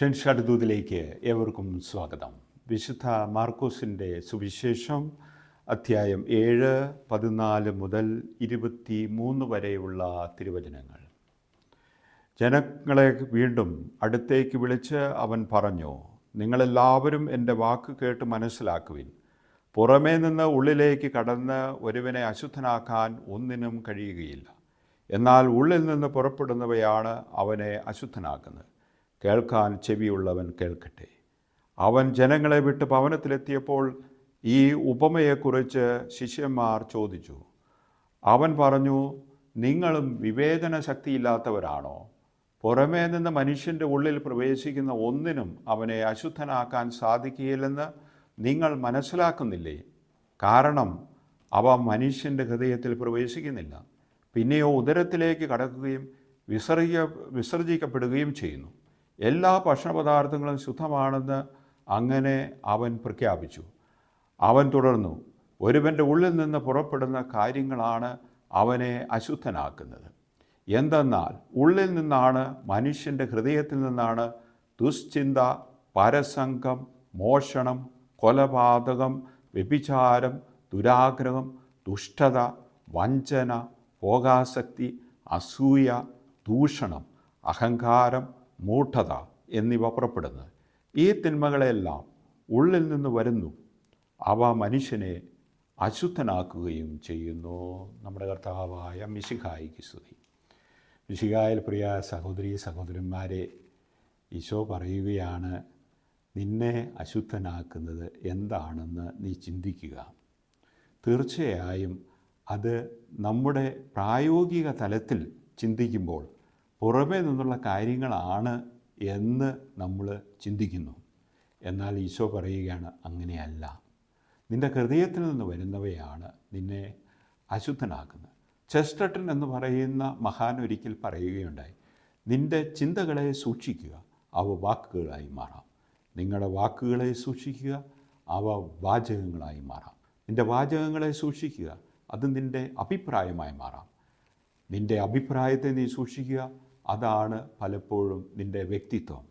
ഷെൻഷാഡ് ദൂതിലേക്ക് ഏവർക്കും സ്വാഗതം. വിശുദ്ധ മാർക്കോസിന്റെ സുവിശേഷം അധ്യായം ഏഴ് പതിനാല് മുതൽ ഇരുപത്തി മൂന്ന് വരെയുള്ള തിരുവചനങ്ങൾ. ജനങ്ങളെ വീണ്ടും അടുത്തേക്ക് വിളിച്ച് അവൻ പറഞ്ഞു നിങ്ങളെല്ലാവരും എന്റെ വാക്ക് കേട്ട് മനസ്സിലാക്കുവിൻ. പുറമേ നിന്ന് ഉള്ളിലേക്ക് കടന്ന് ഒരുവനെ അശുദ്ധനാക്കാൻ ഒന്നിനും കഴിയുകയില്ല. എന്നാൽ ഉള്ളിൽ നിന്ന് പുറപ്പെടുന്നവയാണ് അവനെ അശുദ്ധനാക്കുന്നത്. കേൾക്കാൻ ചെവിയുള്ളവൻ കേൾക്കട്ടെ. അവൻ ജനങ്ങളെ വിട്ട് ഭവനത്തിലെത്തിയപ്പോൾ ഈ ഉപമയെക്കുറിച്ച് ശിഷ്യന്മാർ ചോദിച്ചു. അവൻ പറഞ്ഞു നിങ്ങളും വിവേചന ശക്തിയില്ലാത്തവരാണോ പുറമേ നിന്ന് മനുഷ്യന്റെ ഉള്ളിൽ പ്രവേശിക്കുന്ന ഒന്നിനും അവനെ അശുദ്ധനാക്കാൻ സാധിക്കുകയില്ലെന്ന് നിങ്ങൾ മനസ്സിലാക്കുന്നില്ലേ? കാരണം അവ മനുഷ്യന്റെ ഹൃദയത്തിൽ പ്രവേശിക്കുന്നില്ല. പിന്നെയോ ഉദരത്തിലേക്ക് കടക്കുകയും വിസർജ വിസർജിക്കപ്പെടുകയും ചെയ്യുന്നു. എല്ലാ ഭക്ഷണപദാർത്ഥങ്ങളും ശുദ്ധമാണെന്ന് അങ്ങനെ അവൻ പ്രഖ്യാപിച്ചു. അവൻ തുടർന്നു ഒരുവന്റെ ഉള്ളിൽ നിന്ന് പുറപ്പെടുന്ന കാര്യങ്ങളാണ് അവനെ അശുദ്ധനാക്കുന്നത്. എന്തെന്നാൽ ഉള്ളിൽ നിന്നാണ് മനുഷ്യന്റെ ഹൃദയത്തിൽ നിന്നാണ് ദുശ്ചിന്ത പരസംഗം മോഷണം കൊലപാതകം വ്യഭിചാരം ദുരാഗ്രഹം ദുഷ്ടത വഞ്ചന ഭോഗാസക്തി അസൂയ ദൂഷണം അഹങ്കാരം മൂഢത എന്നിവ പുറപ്പെടുന്നത്. ഈ തിന്മകളെല്ലാം ഉള്ളിൽ നിന്ന് വരുന്നു. അവ മനുഷ്യനെ അശുദ്ധനാക്കുകയും ചെയ്യുന്നു. നമ്മുടെ കർത്താവായ മിശിഖായിക്ക് സ്തുതി മിശിഖായിൽ പ്രിയ സഹോദരി സഹോദരന്മാരെ ഈശോ പറയുകയാണ് നിന്നെ അശുദ്ധനാക്കുന്നത് എന്താണെന്ന് നീ ചിന്തിക്കുക. തീർച്ചയായും അത് നമ്മുടെ പ്രായോഗിക തലത്തിൽ ചിന്തിക്കുമ്പോൾ പുറമേ നിന്നുള്ള കാര്യങ്ങളാണ് എന്ന് നമ്മൾ ചിന്തിക്കുന്നു. എന്നാൽ ഈശോ പറയുകയാണ് അങ്ങനെയല്ല. നിന്റെ ഹൃദയത്തിൽ നിന്ന് വരുന്നവയാണ് നിന്നെ അശുദ്ധനാക്കുന്നത്. ചെസ്റ്റട്ടൻ എന്ന് പറയുന്ന മഹാൻ ഒരിക്കൽ പറയുകയുണ്ടായി നിന്റെ ചിന്തകളെ സൂക്ഷിക്കുക അവ വാക്കുകളായി മാറാം. നിങ്ങളുടെ വാക്കുകളെ സൂക്ഷിക്കുക അവ വാചകങ്ങളായി മാറാം. നിന്റെ വാചകങ്ങളെ സൂക്ഷിക്കുക അത് നിന്റെ അഭിപ്രായമായി മാറാം. നിന്റെ അഭിപ്രായത്തെ നീ സൂക്ഷിക്കുക അതാണ് പലപ്പോഴും നിന്റെ വ്യക്തിത്വം.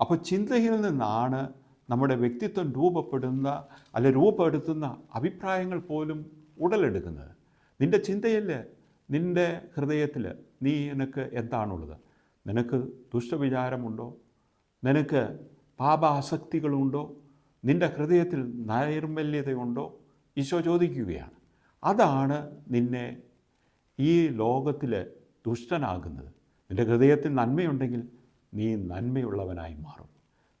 അപ്പോൾ ചിന്തയിൽ നിന്നാണ് നമ്മുടെ വ്യക്തിത്വം രൂപപ്പെടുന്ന അല്ലെ രൂപപ്പെടുത്തുന്ന അഭിപ്രായങ്ങൾ പോലും ഉടലെടുക്കുന്നത്. നിന്റെ ചിന്തയിൽ നിന്റെ ഹൃദയത്തിൽ നീ നിനക്ക് എന്താണുള്ളത്? നിനക്ക് ദുഷ്ടവിചാരമുണ്ടോ? നിനക്ക് പാപാസക്തികളുണ്ടോ? നിന്റെ ഹൃദയത്തിൽ നൈർമല്യതയുണ്ടോ? ഈശോ ചോദിക്കുകയാണ്. അതാണ് നിന്നെ ഈ ലോകത്തിൽ ദുഷ്ടനാകുന്നത്. നിന്റെ ഹൃദയത്തിൽ നന്മയുണ്ടെങ്കിൽ നീ നന്മയുള്ളവനായി മാറും.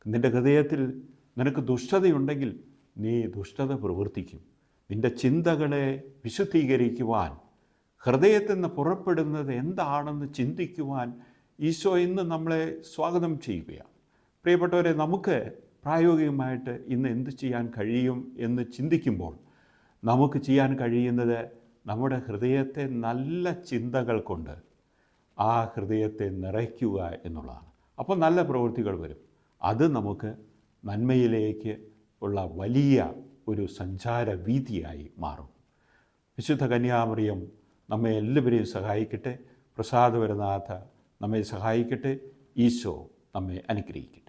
നിന്റെ ഹൃദയത്തിൽ നിനക്ക് ദുഷ്ടതയുണ്ടെങ്കിൽ നീ ദുഷ്ടത പ്രവർത്തിക്കും. നിന്റെ ചിന്തകളെ വിശുദ്ധീകരിക്കുവാൻ ഹൃദയത്തിൽ നിന്ന് പുറപ്പെടുന്നത് എന്താണെന്ന് ചിന്തിക്കുവാൻ ഈശോ ഇന്ന് നമ്മളെ സ്വാഗതം ചെയ്യുകയാണ്. പ്രിയപ്പെട്ടവരെ നമുക്ക് പ്രായോഗികമായിട്ട് ഇന്ന് എന്ത് ചെയ്യാൻ കഴിയും എന്ന് ചിന്തിക്കുമ്പോൾ നമുക്ക് ചെയ്യാൻ കഴിയുന്നത് നമ്മുടെ ഹൃദയത്തെ നല്ല ചിന്തകൾ കൊണ്ട് ആ ഹൃദയത്തെ നിറയ്ക്കുക എന്നുള്ളതാണ്. അപ്പോൾ നല്ല പ്രവൃത്തികൾ വരും. അത് നമുക്ക് നന്മയിലേക്ക് ഉള്ള വലിയ ഒരു സഞ്ചാര വീതിയായി മാറും. വിശുദ്ധ കന്യാമറിയം നമ്മെ എല്ലാവരെയും സഹായിക്കട്ടെ. പ്രസാദപരനാഥ നമ്മെ സഹായിക്കട്ടെ. ഈശോ നമ്മെ അനുഗ്രഹിക്കട്ടെ.